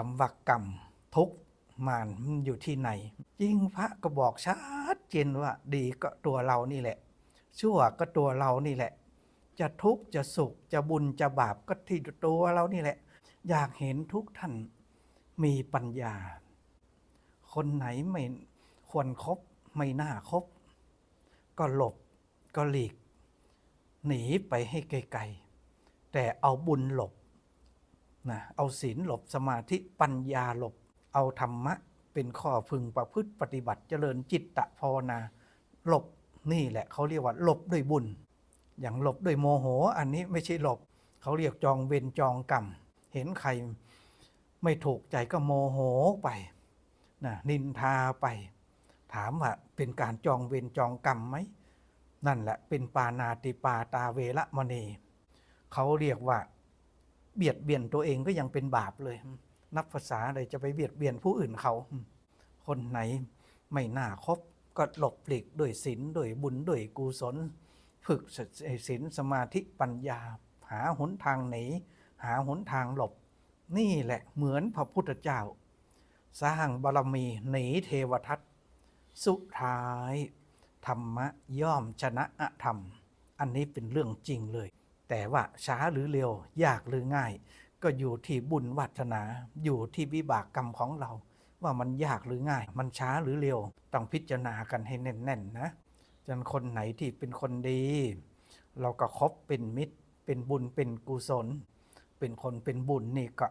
คำว่ากรรมทุกมานมันอยู่ที่ไหน ยิ่งพระก็บอกชัดเจนว่าดีก็ตัวเรานี่แหละ ชั่วก็ตัวเรานี่แหละ จะทุกข์จะสุขจะบุญจะบาปก็ที่ตัวเรานี่แหละ อยากเห็นทุกท่านมีปัญญา คนไหนไม่ควรครบไม่น่าคบ ก็หลบก็หลีก หนีไปให้ไกลๆแต่เอาบุญหลบ นะเอาศีลหลบสมาธิปัญญาหลบ เอาธรรมะ เป็นข้อพึงประพฤติปฏิบัติเจริญจิตตภาวนา หลบนี่แหละเขาเรียกว่าหลบด้วยบุญ อย่างหลบด้วยโมโห อันนี้ไม่ใช่หลบ เขาเรียกจองเวรจองกรรม เห็นใครไม่ถูกใจก็โมโหไปนะนินทาไป ถามว่าเป็นการจองเวรจองกรรมไหมนั่นแหละเป็นปานาติปาตาเวระมณีเขาเรียกว่า เบียดเบียนตัวเองก็ยังเป็นบาปเลย นับภาษาเลยจะไปเบียดเบียนผู้อื่นเขา คนไหนไม่น่าคบก็หลบหลีกด้วยศีลด้วยบุญด้วยกุศล ฝึกศีลสมาธิปัญญา หาหนทางหนีหาหนทางหลบ นี่แหละเหมือนพระพุทธเจ้า สร้างบารมีหนีเทวทัตสุดท้าย ธรรมะย่อมชนะอธรรม อันนี้เป็นเรื่องจริงเลย แต่ว่าช้าหรือเร็ว ยากหรือง่าย ก็อยู่ที่บุญวัฒนา อยู่ที่วิบากกรรมของเรา ว่ามันยากหรือง่าย มันช้าหรือเร็ว ต้องพิจารณากันให้แน่นๆนะจนคนไหนที่เป็นคนดี เราก็คบเป็นมิตร เป็นบุญเป็นกุศล เป็นคนเป็นบุญนี่ก็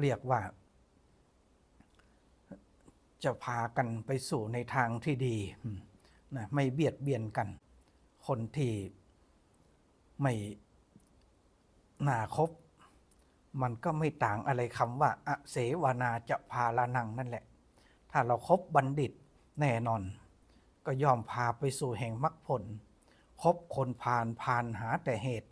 เรียกว่า จะพากันไปสู่ในทางที่ดีนะไม่เบียดเบียนกัน คนที่ ไม่น่าคบ มันก็ไม่ต่างอะไรคำว่าอเสวนาจะพาลานังนั่นแหละ ถ้าเราครบบัณฑิตแน่นอน ก็ย่อมพาไปสู่แห่งมรรคผลคบคนพานพานหาแต่เหตุ